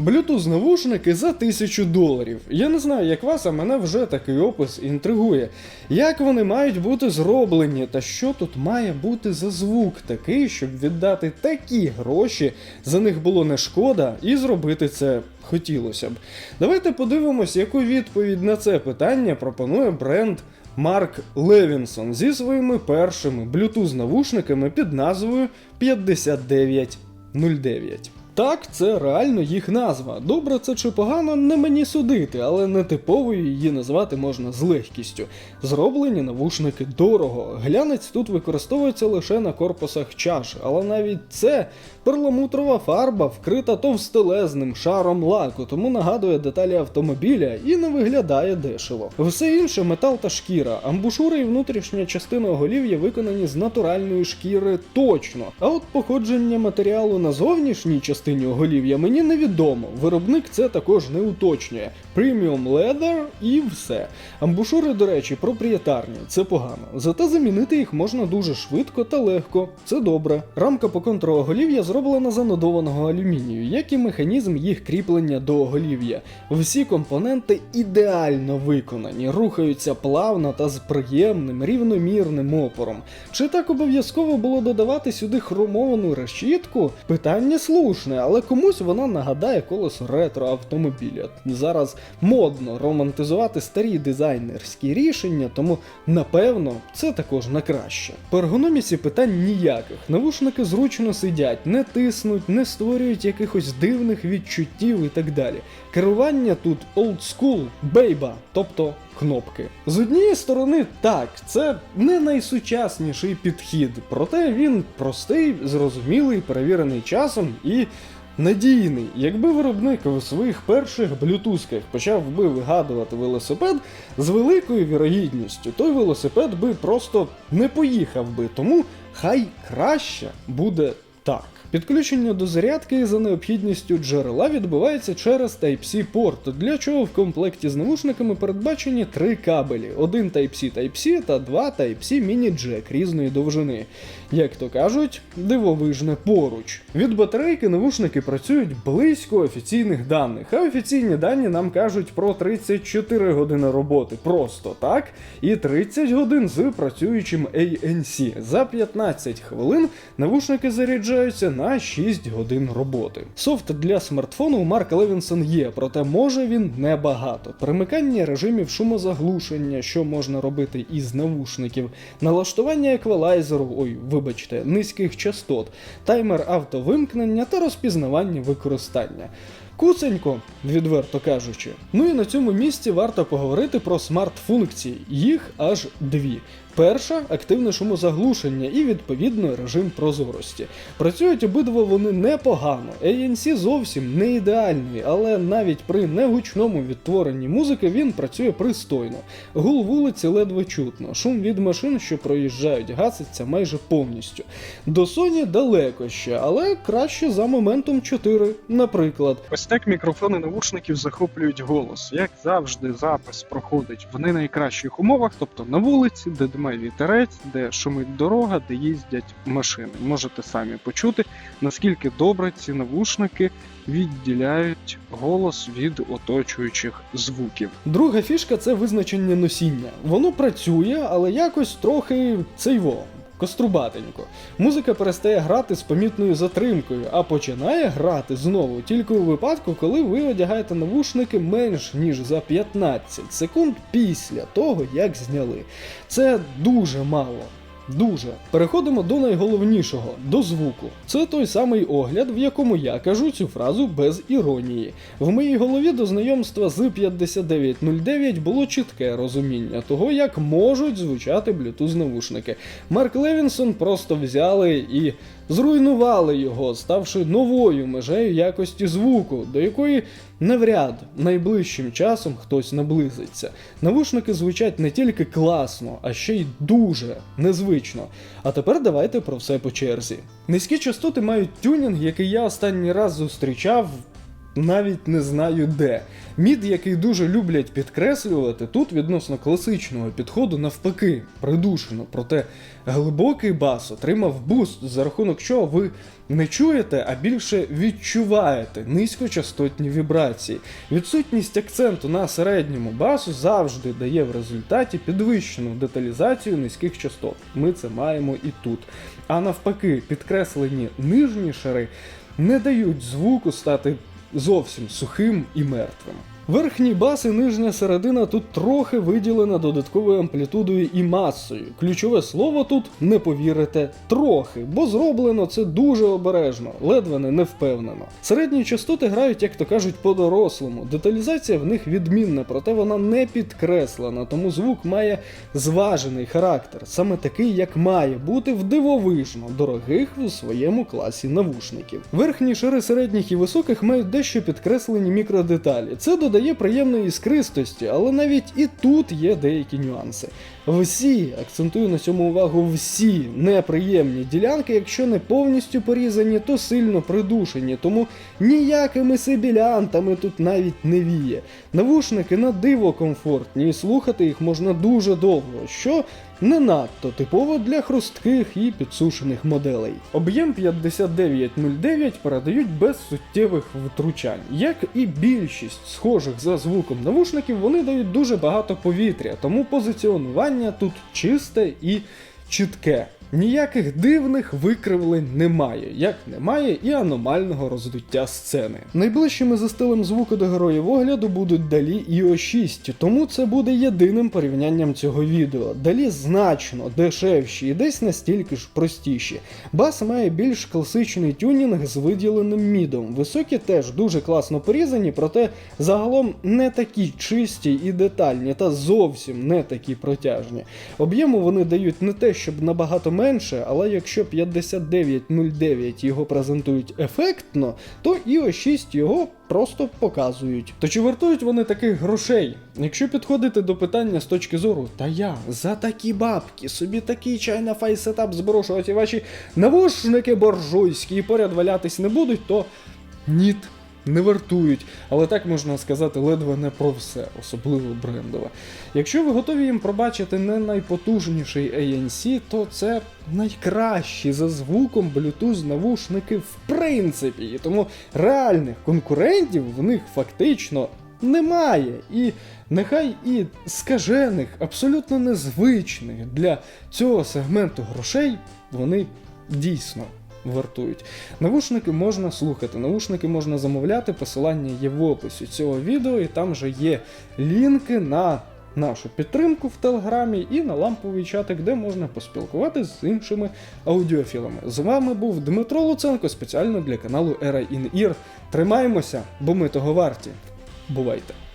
Bluetooth навушники за 1000 доларів. Я не знаю, як вас, а мене вже такий опис інтригує. Як вони мають бути зроблені, та що тут має бути за звук такий, щоб віддати такі гроші, за них було не шкода, і зробити це хотілося б. Давайте подивимось, яку відповідь на це питання пропонує бренд Марк Левінсон зі своїми першими Bluetooth навушниками під назвою 5909. Так, це реально їх назва. Добре це чи погано, не мені судити, але нетиповою її назвати можна з легкістю. Зроблені навушники дорого. Глянець тут використовується лише на корпусах чаш, але навіть це перламутрова фарба вкрита товстелезним шаром лаку, тому нагадує деталі автомобіля і не виглядає дешево. Все інше метал та шкіра. Амбушури і внутрішня частина оголів'я виконані з натуральної шкіри точно. А от походження матеріалу на зовнішній частині оголів'я мені невідомо. Виробник це також не уточнює. Premium Leather і все. Амбушури, до речі, проприєтарні, це погано. Зате замінити їх можна дуже швидко та легко. Це добре. Рамка по контуру оголів'я зроблена з анодованого алюмінію, як і механізм їх кріплення до оголів'я. Всі компоненти ідеально виконані, рухаються плавно та з приємним рівномірним опором. Чи так обов'язково було додавати сюди хромовану решітку? Питання слушне, але комусь вона нагадає колесо ретро автомобіля. Зараз модно романтизувати старі дизайнерські рішення, тому напевно це також на краще. По ергономіці питань ніяких. Навушники зручно сидять, не тиснуть, не створюють якихось дивних відчуттів і так далі. Керування тут school, бейба, тобто кнопки. З однієї сторони, так, це не найсучасніший підхід, проте він простий, зрозумілий, перевірений часом і. Надійний, якби виробник у своїх перших блютузках почав би вигадувати велосипед з великою вірогідністю, той велосипед би просто не поїхав би, тому хай краще буде так. Підключення до зарядки за необхідністю джерела відбувається через Type-C порт, для чого в комплекті з навушниками передбачені три кабелі: один Type-C Type-C та два Type-C Mini-Jack різної довжини. Як то кажуть, дивовижне поруч. Від батарейки навушники працюють близько офіційних даних, а офіційні дані нам кажуть про 34 години роботи просто так, і 30 годин з працюючим ANC. За 15 хвилин навушники заряджаються на 6 годин роботи. Софт для смартфону у Марка Левінсон є, проте може він небагато. Перемикання режимів шумозаглушення, що можна робити із навушників, налаштування еквалайзеру, ой, вибачте, низьких частот, таймер автовимкнення та розпізнавання використання. Куценько, відверто кажучи. Ну і на цьому місці варто поговорити про смарт-функції. Їх аж дві. Перша активне шумозаглушення і відповідно режим прозорості. Працюють обидва вони непогано. ANC зовсім не ідеальний, але навіть при негучному відтворенні музики він працює пристойно. Гул вулиці ледве чутно, шум від машин, що проїжджають, гаситься майже повністю. До Sony далеко ще, але краще за моментом 4, наприклад. Ось так мікрофони навушників захоплюють голос. Як завжди, запис проходить в не найкращих умовах, тобто на вулиці, де дме вітерець, де шумить дорога, де їздять машини. Можете самі почути, наскільки добре ці навушники відділяють голос від оточуючих звуків. Друга фішка це визначення носіння. Воно працює, але якось трохи цейво. Кострубатенько. Музика перестає грати з помітною затримкою, а починає грати знову тільки у випадку, коли ви одягаєте навушники менш ніж за 15 секунд після того, як зняли. Це дуже мало. Дуже. Переходимо до найголовнішого до звуку. Це той самий огляд, в якому я кажу цю фразу без іронії. В моїй голові до знайомства з 5909 було чітке розуміння того, як можуть звучати Bluetooth навушники. Марк Левінсон просто взяли і зруйнували його, ставши новою межею якості звуку, до якої навряд найближчим часом хтось наблизиться. Навушники звучать не тільки класно, а ще й дуже незвично. А тепер давайте про все по черзі. Низькі частоти мають тюнінг, який я останній раз зустрічав навіть не знаю де. Мід, який дуже люблять підкреслювати, тут відносно класичного підходу навпаки придушено. Проте глибокий бас отримав буст, за рахунок чого ви не чуєте, а більше відчуваєте низькочастотні вібрації. Відсутність акценту на середньому басу завжди дає в результаті підвищену деталізацію низьких частот. Ми це маємо і тут. А навпаки, підкреслені нижні шари не дають звуку стати зовсім сухим і мертвим. Верхній бас і нижня середина тут трохи виділена додатковою амплітудою і масою. Ключове слово тут не повірите трохи, бо зроблено це дуже обережно, ледве не невпевнено. Середні частоти грають, як то кажуть, по-дорослому. Деталізація в них відмінна, проте вона не підкреслена, тому звук має зважений характер, саме такий, як має бути в дивовижно дорогих у своєму класі навушників. Верхні шари середніх і високих мають дещо підкреслені мікродеталі. Це додає приємної іскристості, але навіть і тут є деякі нюанси. Всі, акцентую на цьому увагу, всі неприємні ділянки, якщо не повністю порізані, то сильно придушені, тому ніякими сибілянтами тут навіть не віє. Навушники на диво комфортні, і слухати їх можна дуже довго, що не надто типово для хрустких і підсушених моделей. Об'єм 5909 передають без суттєвих втручань. Як і більшість схожих за звуком навушників, вони дають дуже багато повітря, тому позиціонування тут чисте і чітке. Ніяких дивних викривлень немає, як немає і аномального роздуття сцени. Найближчими за стилем звуку до героїв огляду будуть далі іо 6, тому це буде єдиним порівнянням цього відео. Далі значно дешевші і десь настільки ж простіші. Бас має більш класичний тюнінг з виділеним мідом. Високі теж дуже класно порізані, проте загалом не такі чисті і детальні, та зовсім не такі протяжні. Об'єму вони дають не те, щоб набагато менше, але якщо 5909 його презентують ефектно, то іо 6 його просто показують. То чи вартують вони таких грошей? Якщо підходити до питання з точки зору, та я за такі бабки собі такий чайна фай-сетап зброшу, ваші навушники боржуйські і поряд валятись не будуть, то ніт. Не вартують, але так можна сказати ледве не про все, особливо брендове. Якщо ви готові їм пробачити не найпотужніший ANC, то це найкращі за звуком Bluetooth навушники в принципі. І тому реальних конкурентів в них фактично немає. І нехай і скажених, абсолютно незвичних для цього сегменту грошей вони дійсно вартують. Навушники можна слухати, навушники можна замовляти, посилання є в описі цього відео, і там же є лінки на нашу підтримку в Телеграмі і на ламповий чатик, де можна поспілкуватися з іншими аудіофілами. З вами був Дмитро Луценко спеціально для каналу Era in Ear. Тримаємося, бо ми того варті. Бувайте!